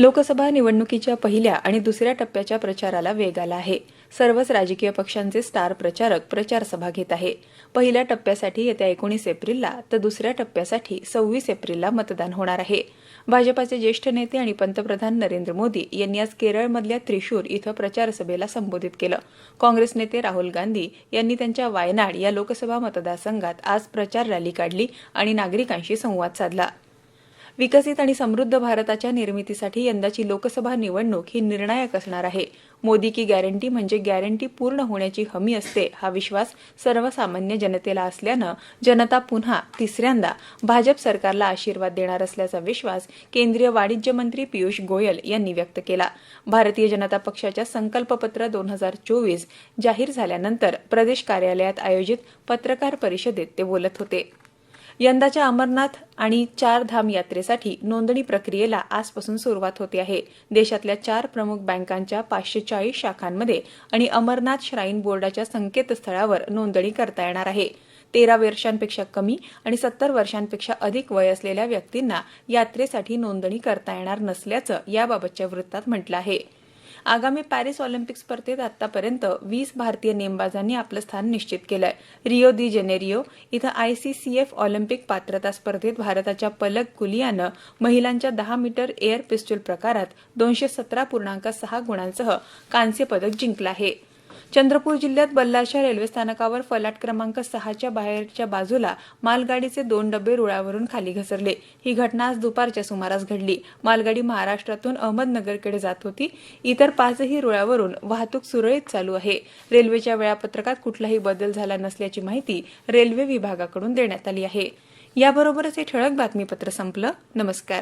लोकसभा निवडणुकीच्या पहिल्या आणि दुसऱ्या टप्प्याच्या प्रचाराला वेग आला आहे. सर्वच राजकीय पक्षांचे स्टार प्रचारक प्रचार सभा घेत आहे. पहिल्या टप्प्यासाठी येत्या एकोणीस एप्रिलला तर दुसऱ्या टप्प्यासाठी सव्वीस एप्रिलला मतदान होणार आहे. भाजपाचे ज्येष्ठ नेते आणि पंतप्रधान नरेंद्र मोदी यांनी आज केरळमधल्या त्रिशूर इथं प्रचारसभेला संबोधित केलं. काँग्रेस नेते राहुल गांधी यांनी त्यांच्या वायनाड या लोकसभा मतदारसंघात आज प्रचार रॅली काढली आणि नागरिकांशी संवाद साधला. विकसित आणि समृद्ध भारताच्या निर्मितीसाठी यंदाची लोकसभा निवडणूक ही निर्णायक असणार आहे. मोदी की गॅरंटी म्हणजे गॅरंटी पूर्ण होण्याची हमी असते हा विश्वास सर्वसामान्य जनतेला असल्यानं जनता पुन्हा तिसऱ्यांदा भाजप सरकारला आशीर्वाद देणार असल्याचा विश्वास केंद्रीय वाणिज्य मंत्री पियुष गोयल यांनी व्यक्त केला. भारतीय जनता पक्षाच्या संकल्पपत्र दोन हजार चोवीस जाहीर झाल्यानंतर प्रदेश कार्यालयात आयोजित पत्रकार परिषदेत ते बोलत होते. यंदाच्या अमरनाथ आणि चार धाम यात्रेसाठी नोंदणी प्रक्रियेला आजपासून सुरुवात होते आहे. देशातल्या चार प्रमुख बँकांच्या पाचशे चाळीस शाखांमध्ये आणि अमरनाथ श्राईन बोर्डाच्या संकेतस्थळावर नोंदणी करता येणार आहे. तेरा वर्षांपेक्षा कमी आणि सत्तर वर्षांपेक्षा अधिक वय असलेल्या व्यक्तींना यात्रेसाठी नोंदणी करता येणार नसल्याचं याबाबतच्या वृत्तात म्हटलं आहे. आगामी पॅरिस ऑलिम्पिक स्पर्धेत आतापर्यंत वीस भारतीय नेमबाजांनी आपलं स्थान निश्चित केलंय. रिओ दी जेनेरिओ इथं आयसीसीएफ ऑलिम्पिक पात्रता स्पर्धेत भारताच्या पलक गुलियानं महिलांच्या दहा मीटर एअर पिस्टल प्रकारात दोनशे सतरा पूर्णांक सहा गुणांसह कांस्य पदक जिंकलं आहे. चंद्रपूर जिल्ह्यात बल्लाशा रेल्वे स्थानकावर फलाट क्रमांक सहाच्या बाहेरच्या बाजूला मालगाडीचे दोन डबे रुळावरून खाली घसरले. ही घटना आज दुपारच्या सुमारास घडली. मालगाडी महाराष्ट्रातून अहमदनगरकडे जात होती. इतर पाचही रुळावरून वाहतूक सुरळीत चालू आहे. रेल्वेच्या वेळापत्रकात कुठलाही बदल झाला नसल्याची माहिती रेल्वे विभागाकडून देण्यात आली आहे. याबरोबरच हे ठळक बातमीपत्र संपलं. नमस्कार.